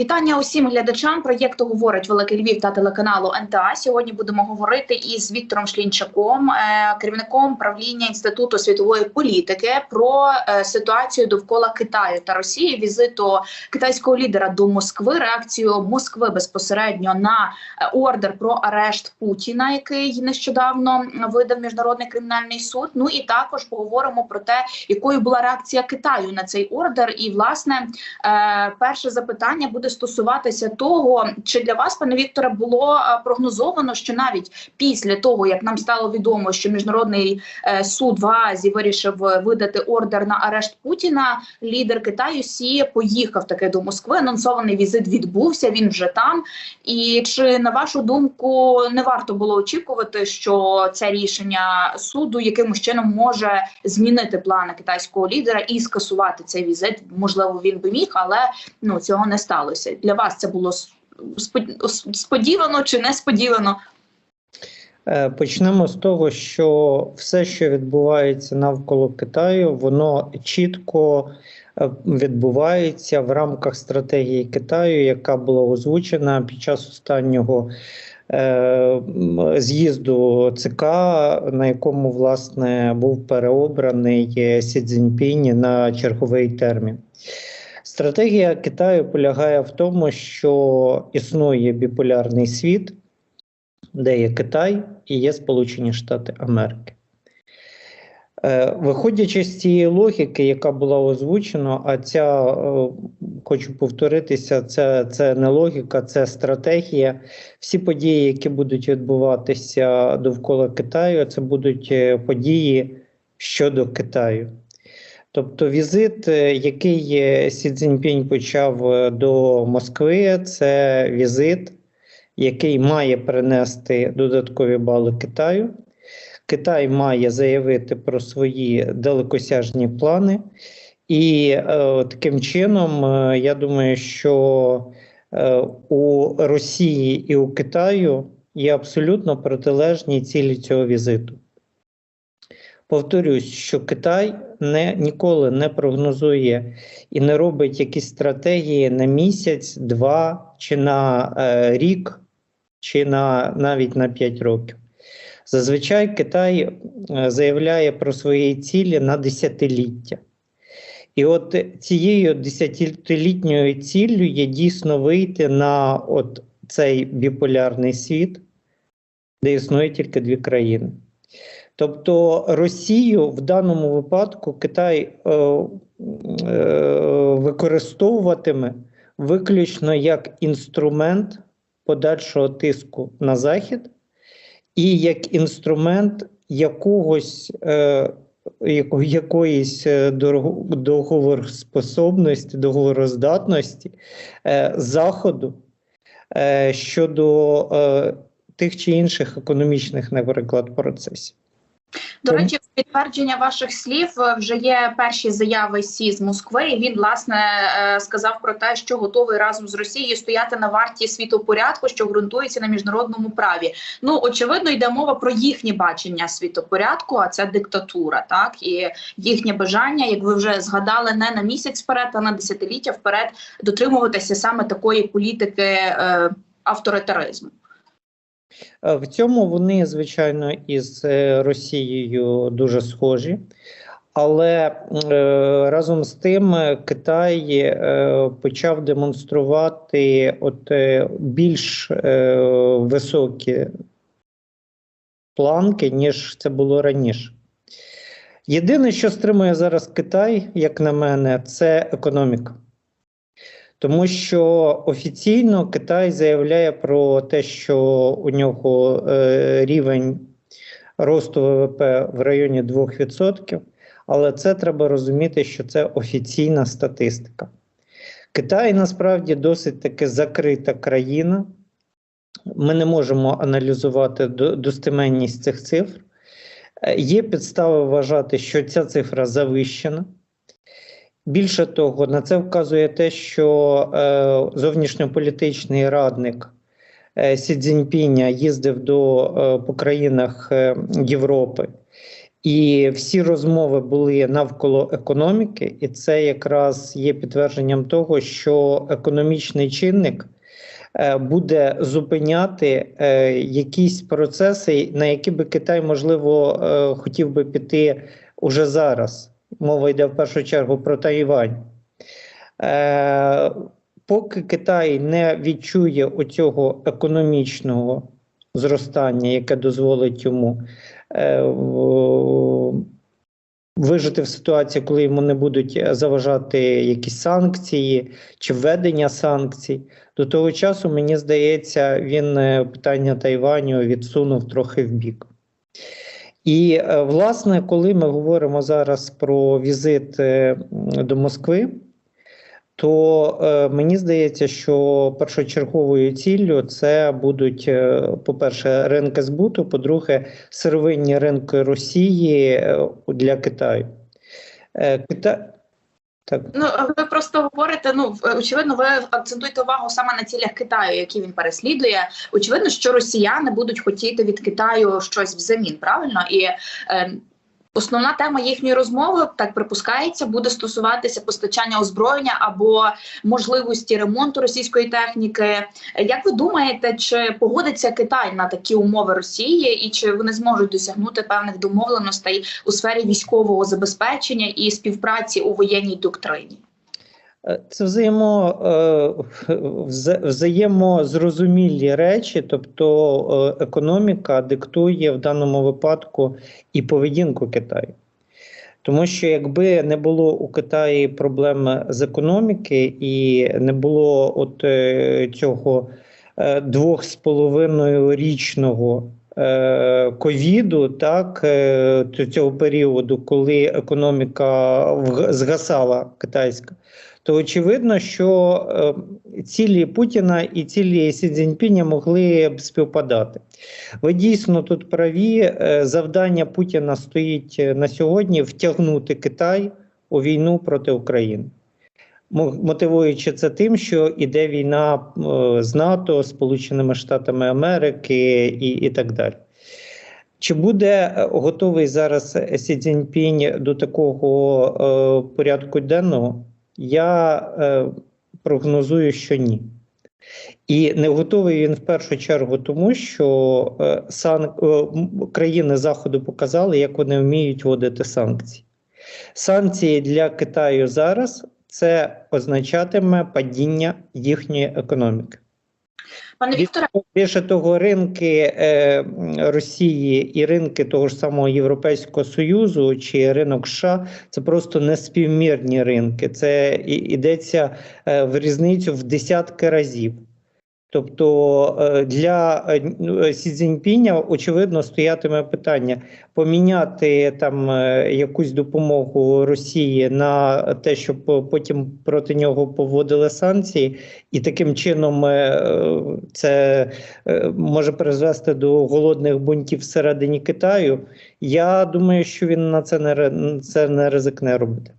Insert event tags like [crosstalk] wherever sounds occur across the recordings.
Вітання усім глядачам проєкту говорить Великий Львів та телеканалу НТА. Сьогодні будемо говорити із Віктором Шлінчаком, е, керівником правління інституту світової політики, про е, ситуацію довкола Китаю та Росії, візиту китайського лідера до Москви, реакцію Москви безпосередньо на е, ордер про арешт Путіна, який нещодавно видав міжнародний кримінальний суд. Ну і також поговоримо про те, якою була реакція Китаю на цей ордер. І власне перше запитання буде стосуватися того, чи для вас, пане Вікторе, було е, прогнозовано, що навіть після того, як нам стало відомо, що міжнародний е, суд в Аазі вирішив е, видати ордер на арешт Путіна, лідер Китаю Сі поїхав таки до Москви. Анонсований візит відбувся. Він вже там. І чи на вашу думку не варто було очікувати, що це рішення суду якимось чином може змінити плани китайського лідера і скасувати цей візит? Можливо, він би міг, але ну цього не сталося. Для вас це було сподівано чи несподівано? Е, Почнемо з того, що все, що відбувається навколо Китаю, воно чітко е, відбувається в рамках стратегії Китаю, яка була озвучена під час останнього е, з'їзду ЦК, на якому власне був переобраний Сі Цзіньпінь на черговий термін. Стратегія Китаю полягає в тому, що існує біполярний світ, де є Китай і є Сполучені Штати Америки. Е, Виходячи з цієї логіки, яка була озвучена, а ця, е, хочу повторитися, це, це не логіка, це стратегія. Всі події, які будуть відбуватися довкола Китаю, це будуть е, події щодо Китаю. Тобто візит, е, який е, Сі Цзіньпінь почав е, до Москви, це візит, який має принести додаткові бали Китаю. Китай має заявити про свої далекосяжні плани, і е, таким чином, е, я думаю, що е, у Росії і у Китаю є абсолютно протилежні цілі цього візиту. Повторюсь, що Китай не, ніколи не прогнозує і не робить якісь стратегії на місяць, два чи на е, рік, чи на навіть на 5 років. Зазвичай Китай е, заявляє про свої цілі на десятиліття. І от цією десятилітньою ціллю є дійсно вийти на от цей біполярний світ, де існує тільки дві країни. Тобто Росію в даному випадку Китай е, е, використовуватиме виключно як інструмент подальшого тиску на Захід і як інструмент якогось е, якоїсь е, договороспособності, договороздатності е, Заходу е, щодо е, тих чи інших економічних, наприклад, процесів. До речі, в підтвердження ваших слів е, вже є перші заяви Сі з Москви. і Він власне е, сказав про те, що готовий разом з Росією стояти на варті світопорядку, що ґрунтується на міжнародному праві. Ну очевидно, йде мова про їхнє бачення світопорядку, а це диктатура, так і їхнє бажання, як ви вже згадали, не на місяць вперед, а на десятиліття вперед дотримуватися саме такої політики е, авторитаризму. Е, В цьому вони, звичайно, із е, Росією дуже схожі. Але е, разом з тим Китай почав демонструвати от, більш високі планки, ніж це було раніше. Єдине, що стримує зараз Китай, як на мене, це економіка. Тому що офіційно Китай заявляє про те, що у нього е, рівень росту ВВП в районі 2%, але це треба розуміти, що це офіційна статистика. Китай насправді досить таки закрита країна. Ми не можемо аналізувати достеменність цих цифр. Е, Є підстави вважати, що ця цифра завищена. Більше того, на це вказує те, що е, зовнішньополітичний радник е, Сі Цзіньпіня їздив до, е, по країнах Європи І всі розмови були навколо економіки, і це якраз є підтвердженням того, що економічний чинник буде зупиняти якісь процеси, на які би Китай, можливо, хотів би піти уже зараз. Мова йде в першу чергу про Тайвань. Е, Поки Китай не відчує оцього економічного зростання, яке дозволить йому е, вижити в ситуації, коли йому не будуть заважати якісь санкції чи введення санкцій, до того часу, мені здається, він е, питання Тайваню відсунув трохи вбік. І, е, власне, коли ми говоримо зараз про візит е, до Москви, то е, мені здається, що першочерговою ціллю це будуть, по-перше, ринки збуту, по-друге, сировинні ринки Росії для Китаю. Кита... Так. Ну ви просто говорите. Ну очевидно, ви акцентуєте увагу саме на цілях Китаю, які він переслідує. Очевидно, що росіяни будуть хотіти від Китаю щось взамін, правильно і. Е, Основна тема їхньої розмови, так припускається, буде стосуватися постачання озброєння або можливості ремонту російської техніки. Як ви думаєте, чи погодиться Китай на такі умови Росії, і чи вони зможуть досягнути певних домовленостей у сфері військового забезпечення і співпраці у воєнній доктрині? Е, Це взаємо, е, взаємозрозумілі речі, тобто е, економіка диктує в даному випадку і поведінку Китаю. Тому що якби не було у Китаї проблем з економіки і не було от цього двох з половиною річного ковіду, так цього періоду, коли економіка згасала китайська, то очевидно, що е, цілі Путіна і цілі Сі Цзіньпіня могли б співпадати. Ви дійсно тут праві. Е, Завдання Путіна стоїть е, на сьогодні втягнути Китай у війну проти України. Мотивуючи це тим, що іде війна з НАТО, Сполученими Штатами Америки і, і так далі. Чи буде готовий зараз Сі Цзіньпінь до такого е, порядку денного? Я е, прогнозую, що ні. І не готовий він в першу чергу тому, що е, сан... е, країни Заходу показали, як вони вміють вводити санкції. Санкції для Китаю зараз це означатиме падіння їхньої економіки. Пане Вікторе, Більше того, ринки е, Росії і ринки того ж самого Європейського Союзу чи ринок США це просто неспівмірні ринки. Це і- йдеться е, в різницю в десятки разів. Тобто е, для е, ну, Сі Цзіньпіня, очевидно, стоятиме питання поміняти там е, якусь допомогу Росії на те, щоб потім проти нього поводили санкції, і таким чином е, це е, може призвести до голодних бунтів всередині Китаю. Я думаю, що він на це не це не ризикне робити.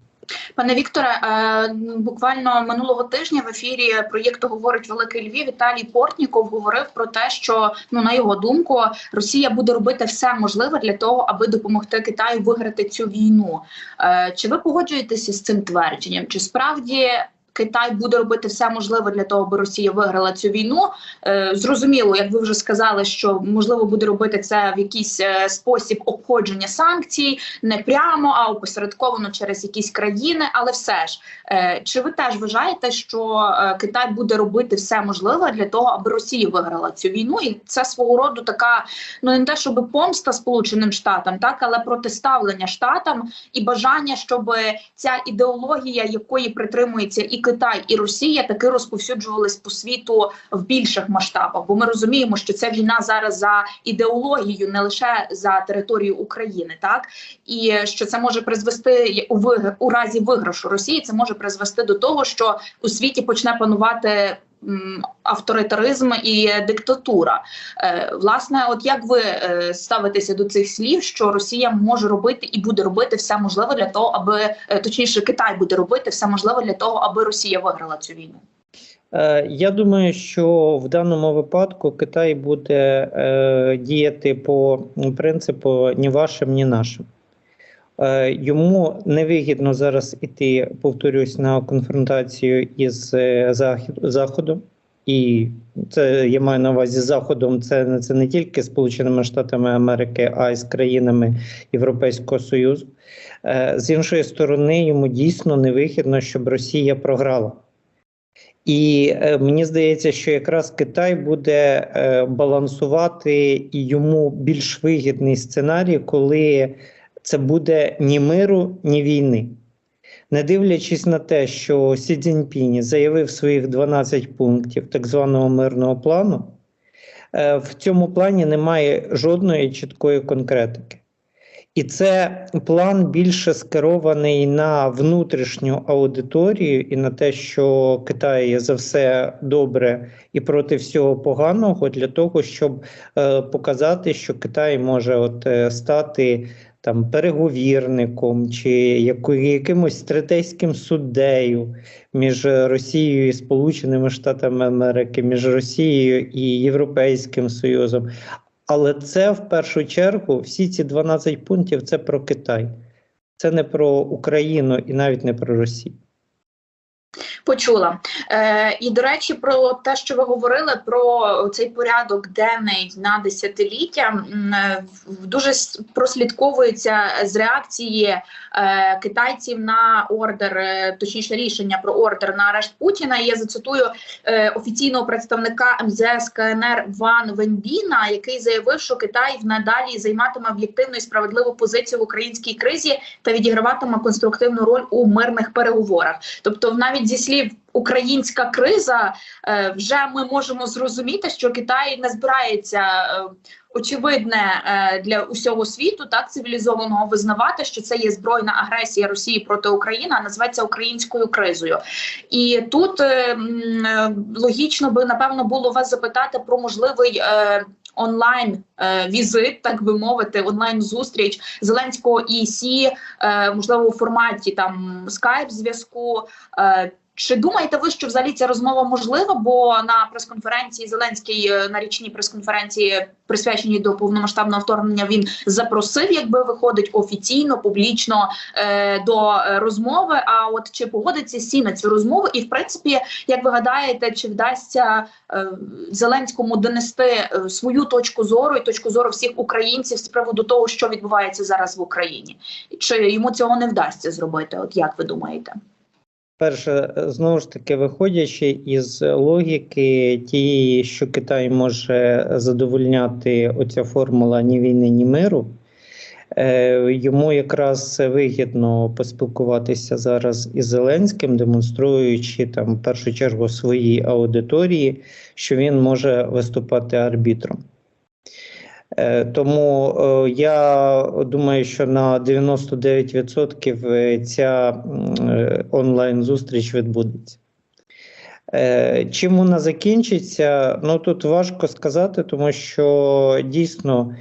Пане Вікторе, е, буквально минулого тижня в ефірі проєкту говорить Великий Львів. Віталій Портніков говорив про те, що ну на його думку Росія буде робити все можливе для того, аби допомогти Китаю виграти цю війну. Е, Чи ви погоджуєтеся з цим твердженням? Чи справді? Китай буде робити все можливе для того, аби Росія виграла цю війну. Е, зрозуміло, як ви вже сказали, що можливо буде робити це в якийсь е, спосіб обходження санкцій, не прямо, а опосередковано через якісь країни. Але все ж, е, чи ви теж вважаєте, що Китай буде робити все можливе для того, аби Росія виграла цю війну? І це свого роду така, ну не те, щоб помста Сполученим Штатам, так але протиставлення штатам і бажання, щоб ця ідеологія, якої притримується і Китай, і Росія, таки розповсюджувались по світу в більших масштабах. Бо ми розуміємо, що це війна зараз за ідеологією, не лише за територію України, так і що це може призвести у у разі виграшу Росії. Це може призвести до того, що у світі почне панувати. Авторитаризм і диктатура, Е, власне, от як ви е, ставитеся до цих слів, що Росія може робити і буде робити все можливе для того, аби е, точніше Китай буде робити все можливе для того, аби Росія виграла цю війну? Я думаю, що в даному випадку Китай буде е, діяти по принципу ні вашим, ні нашим. Е, Йому невигідно зараз іти, повторюсь, на конфронтацію із е, Заходом. І це я маю на увазі Заходом. Це, це не тільки Сполученими Штатами Америки, а й з країнами Європейського Союзу. Е, З іншої сторони, йому дійсно невигідно, щоб Росія програла. І е, мені здається, що якраз Китай буде е, балансувати йому більш вигідний сценарій, коли це буде ні миру, ні війни. Не дивлячись на те, що Сі Цзіньпінь заявив своїх 12 пунктів так званого мирного плану, е, в цьому плані немає жодної чіткої конкретики. І це план більше скерований на внутрішню аудиторію і на те, що Китай є за все добре і проти всього поганого, для того, щоб е, показати, що Китай може от е, стати там переговірником чи якимось стратегським суддею між Росією і Сполученими Штатами Америки, між Росією і Європейським Союзом. Але це в першу чергу всі ці 12 пунктів це про Китай. Це не про Україну і навіть не про Росію. Почула. Е, і до речі, про те, що ви говорили про цей порядок денний на десятиліття, дуже прослідковується з реакції е, китайців на ордер, е, точніше рішення про ордер на арешт Путіна. Я зацитую е, офіційного представника МЗС КНР Ван Венбіна, який заявив, що Китай надалі займатиме об'єктивну і справедливу позицію в українській кризі та відіграватиме конструктивну роль у мирних переговорах. Тобто, навіть зі слів українська криза, е, вже ми можемо зрозуміти, що Китай не збирається. е, Очевидне е, для усього світу, так цивілізованого визнавати, що це є збройна агресія Росії проти України, а називається українською кризою. І тут логічно би напевно було вас запитати про можливий онлайн візит, так би мовити, онлайн зустріч Зеленського і Сі, можливо, у форматі там скайп зв'язку. Чи думаєте ви, що взагалі ця розмова можлива? Бо на прес-конференції Зеленський е, на річній прес-конференції, присвяченій до повномасштабного вторгнення, він запросив, якби виходить офіційно, публічно е, до розмови. А от чи погодиться Сі на цю розмову? І в принципі, як ви гадаєте, чи вдасться е, Зеленському донести е, свою точку зору і точку зору всіх українців з приводу того, що відбувається зараз в Україні? Чи йому цього не вдасться зробити? От як ви думаєте? Перше, знову ж таки, виходячи із логіки тієї, що Китай може задовольняти оця формула ні війни, ні миру, е, йому якраз вигідно поспілкуватися зараз із Зеленським, демонструючи там в першу чергу своїй аудиторії, що він може виступати арбітром. Е, Тому е, я думаю, що на 99% ця е, онлайн-зустріч відбудеться. Е, Чим вона закінчиться? Ну тут важко сказати, тому що дійсно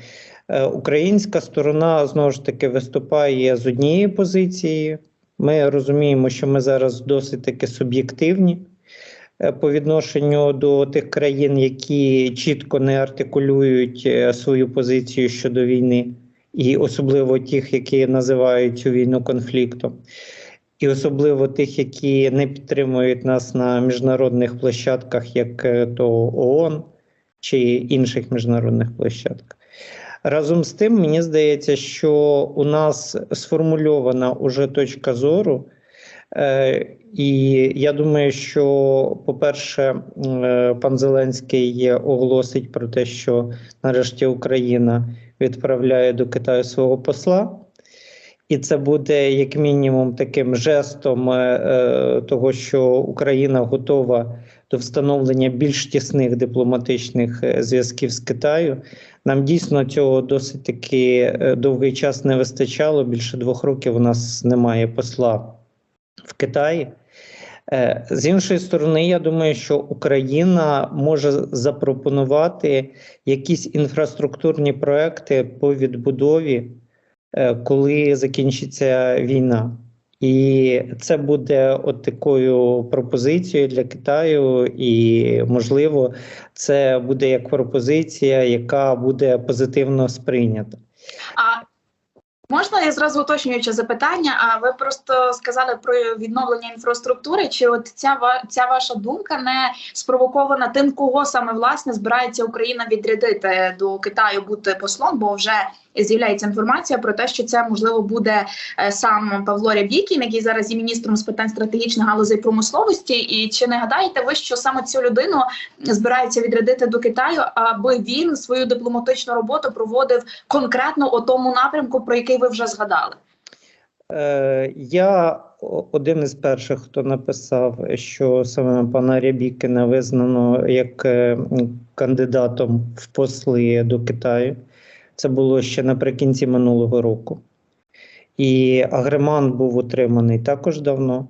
е, українська сторона знову ж таки виступає з однієї позиції. Ми розуміємо, що ми зараз досить таки суб'єктивні е, по відношенню до тих країн, які чітко не артикулюють е, свою позицію щодо війни, і особливо тих, які називають цю війну конфліктом, і особливо тих, які не підтримують нас на міжнародних площадках, як е, то ООН чи інших міжнародних площадках. Разом з тим, мені здається, що у нас сформульована уже точка зору. Е, І я думаю, що, по-перше, е, пан Зеленський оголосить про те, що нарешті Україна відправляє до Китаю свого посла, і це буде як мінімум таким жестом е, е, того, що Україна готова до встановлення більш тісних дипломатичних зв'язків з Китаю. Нам дійсно цього досить таки довгий час не вистачало. Більше двох років у нас немає посла в Китаї. Е, З іншої сторони, я думаю, що Україна може запропонувати якісь інфраструктурні проекти по відбудові, е, коли закінчиться війна. І це буде от такою пропозицією для Китаю, і можливо, це буде як пропозиція, яка буде позитивно сприйнята. Можна я зразу уточнююче запитання? А ви просто сказали про відновлення інфраструктури? Чи от ця ця ваша думка не спровокована тим, кого саме власне збирається Україна відрядити до Китаю бути послом? Бо вже з'являється інформація про те, що це можливо буде е, сам Павло Рябікін, який зараз є міністром з питань стратегічних галузей промисловості. І чи не гадаєте ви, що саме цю людину збирається відрядити до Китаю, аби він свою дипломатичну роботу проводив конкретно у тому напрямку, про який ви вже згадали? Е, Я один із перших, хто написав, що саме пана Рябікіна визнано як е, кандидатом в посли до Китаю. Це було ще наприкінці минулого року. І Агреман був утриманий також давно.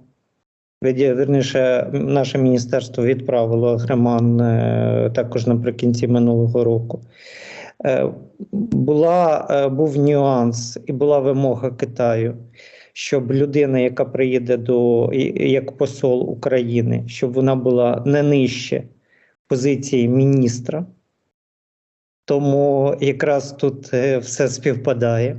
Вірніше, наше міністерство відправило Агреман е, також наприкінці минулого року. Е, Була, е, був нюанс і була вимога Китаю, щоб людина, яка приїде до як посол України, щоб вона була не нижче позиції міністра. Тому якраз тут е, все співпадає.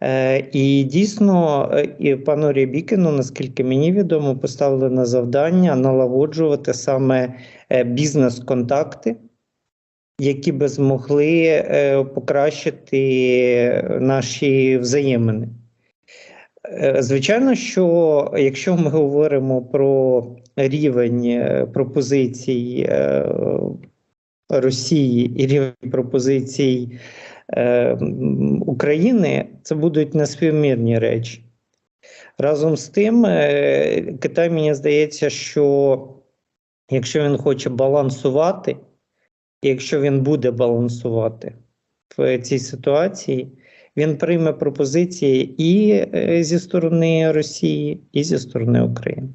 Е, І дійсно, е, і пану Рябікіну, наскільки мені відомо, поставлено завдання налагоджувати саме бізнес-контакти, які би змогли покращити наші взаємини. Звичайно, що якщо ми говоримо про рівень пропозицій Росії і рівень пропозицій е, України, це будуть неспівмірні речі. Разом з тим, е, Китай, мені здається, що якщо він хоче балансувати, якщо він буде балансувати в цій ситуації, він прийме пропозиції і е, зі сторони Росії, і зі сторони України.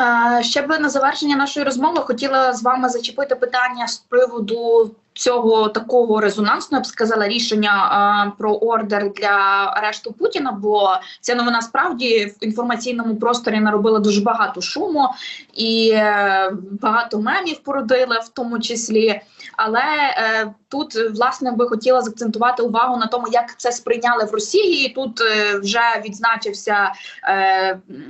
Е, Ще би на завершення нашої розмови хотіла з вами зачепити питання з приводу цього такого резонансного, я б сказала, рішення про ордер для арешту Путіна. Бо ця новина справді в інформаційному просторі наробила дуже багато шуму і е, багато мемів породила, в тому числі. Але е, тут власне би хотіла закцентувати увагу на тому, як це сприйняли в Росії. І тут е, вже відзначився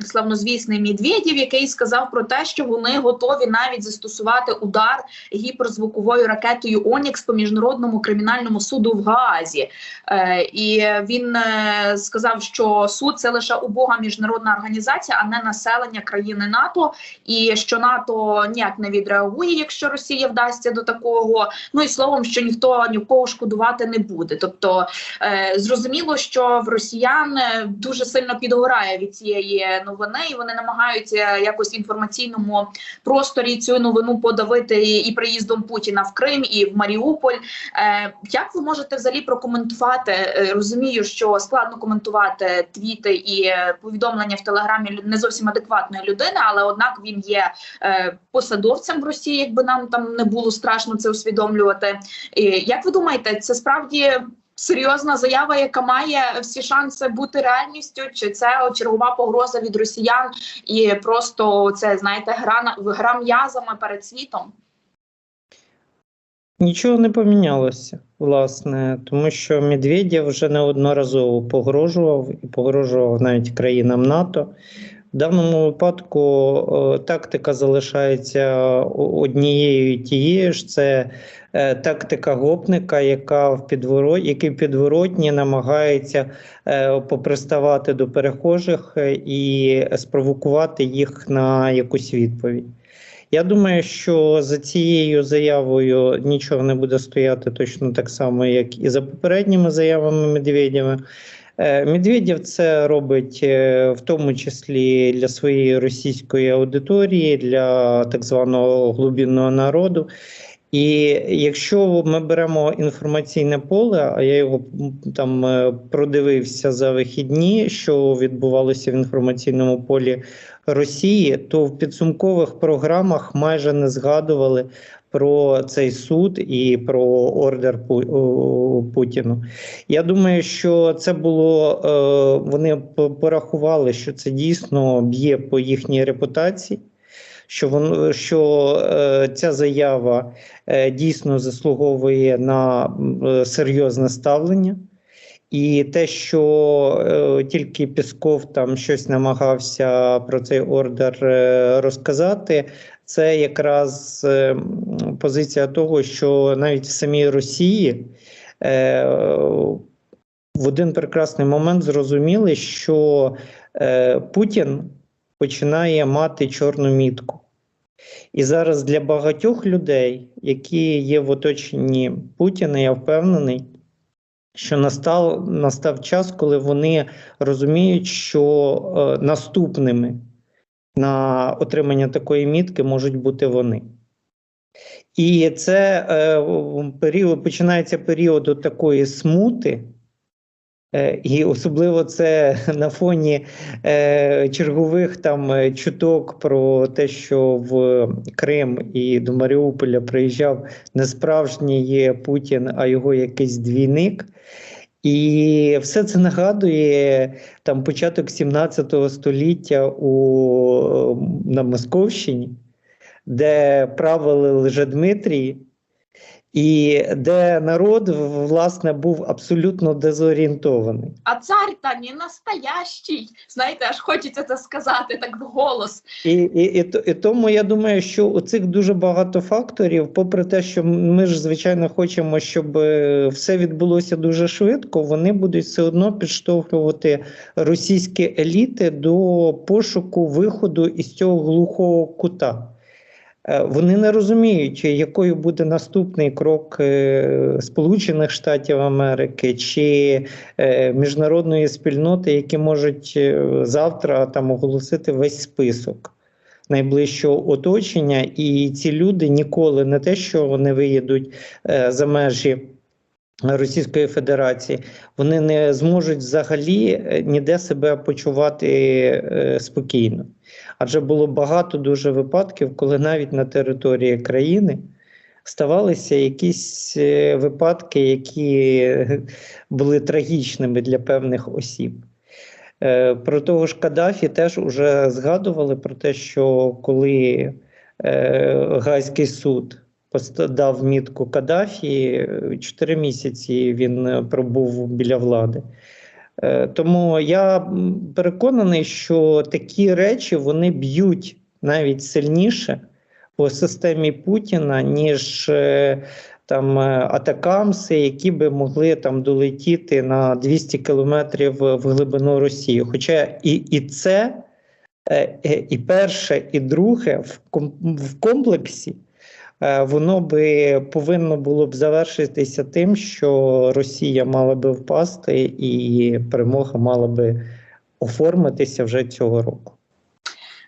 славнозвісний Медведєв, який сказав про те, що вони готові навіть застосувати удар гіперзвуковою ракетою Онікс по міжнародному кримінальному суду в Гаазі. Е, і він е, сказав, що суд це лише убога міжнародна організація, а не населення країни НАТО, і що НАТО ніяк не відреагує, якщо Росія вдасться до такого. Ну і словом, що ніхто ні в кого шкодувати не буде. Тобто е, зрозуміло, що в росіян дуже сильно підгорає від цієї новини, і вони намагаються якось в інформаційному просторі цю новину подавити і, і приїздом Путіна в Крим і в Маріуполь. Е, як ви можете взагалі прокоментувати? Е, розумію, що складно коментувати твіти і е, повідомлення в телеграмі не зовсім адекватної людини, але однак він є посадовцем в Росії, якби нам там не було страшно це усвідомлювати. Як ви думаєте, це справді? Серйозна заява, яка має всі шанси бути реальністю, чи це чергова погроза від росіян, і просто це знаєте, гра гра м'язами перед світом. Нічого не помінялося, власне, тому що Медведєв вже неодноразово погрожував і погрожував навіть країнам НАТО. В даному випадку е, тактика залишається однією тією ж. Це е, тактика гопника, яка в підворо... який в підворотні намагається е, поприставати до перехожих і спровокувати їх на якусь відповідь. Я думаю, що за цією заявою нічого не буде стояти точно так само, як і за попередніми заявами Медведєва. Е, Медведєв це робить е, в тому числі для своєї російської аудиторії, для так званого глибинного народу. І якщо ми беремо інформаційне поле, а я його там е, продивився за вихідні, що відбувалося в інформаційному полі Росії, то в підсумкових програмах майже не згадували про цей суд і про ордер Пу- Путіну. Я думаю, що це було е, вони порахували, що це дійсно б'є по їхній репутації. Що воно що е, ця заява е, дійсно заслуговує на е, серйозне ставлення, І те, що е, тільки Пісков там щось намагався про цей ордер е, розказати, це якраз е, позиція того, що навіть в самій Росії е, в один прекрасний момент зрозуміли, що е, Путін починає мати чорну мітку. І зараз для багатьох людей, які є в оточенні Путіна, я впевнений, що настав, настав час, коли вони розуміють, що е, наступними на отримання такої мітки можуть бути вони. І це е, період, починається період такої смути. Е, І особливо це [laughs] на фоні е, чергових там е, чуток про те, що в Крим і до Маріуполя приїжджав не справжній Путін, а його якийсь двійник. І все це нагадує там початок 17 століття у, на Московщині, де правили Лжедмитрій, і де народ власне був абсолютно дезорієнтований. А цар та не настоящий. Знаєте, аж хочеться це сказати так вголос. І, і, і, і тому я думаю, що у цих дуже багато факторів, попри те, що ми ж звичайно хочемо, щоб е, все відбулося дуже швидко, вони будуть все одно підштовхувати російські еліти до пошуку виходу із цього глухого кута. Е, Вони не розуміють, якою буде наступний крок е, Сполучених Штатів Америки чи е, міжнародної спільноти, які можуть завтра там оголосити весь список найближчого оточення, і ці люди ніколи не те, що вони виїдуть за межі. Російської Федерації вони не зможуть взагалі ніде себе почувати спокійно. Адже було багато дуже випадків, коли навіть на території країни ставалися якісь е, випадки, які е, були трагічними для певних осіб. Е, Про того ж Каддафі теж вже згадували про те, що коли Гайський суд поста- дав мітку Каддафі, е, чотири місяці він пробув біля влади. Е, Тому я переконаний, що такі речі вони б'ють навіть сильніше по системі Путіна, ніж е, там е, атакамси, які би могли там долетіти на 200 кілометрів в глибину Росії. Хоча і, і це, і перше, і друге в комплексі. Е, Воно би повинно було б завершитися тим, що Росія мала би впасти, і перемога мала би оформитися вже цього року.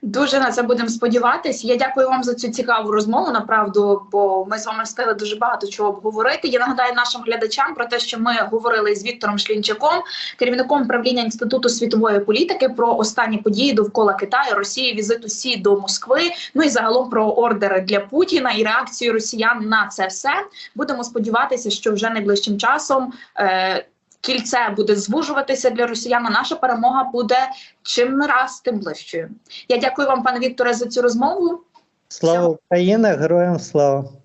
Дуже на це будемо сподіватись. Я дякую вам за цю цікаву розмову. Направду, бо ми з вами встигли дуже багато чого обговорити. Я нагадаю нашим глядачам про те, що ми говорили з Віктором Шлінчаком, керівником правління інституту світової політики, про останні події довкола Китаю, Росії, візиту Сі до Москви. Ну і загалом про ордери для Путіна і реакцію Росіян на це все. Будемо сподіватися, що вже найближчим часом. Е- Кільце буде звужуватися для росіян. а Наша перемога буде чим не раз тим ближчою. Я дякую вам, пане Вікторе, за цю розмову. Слава Україні! Героям слава!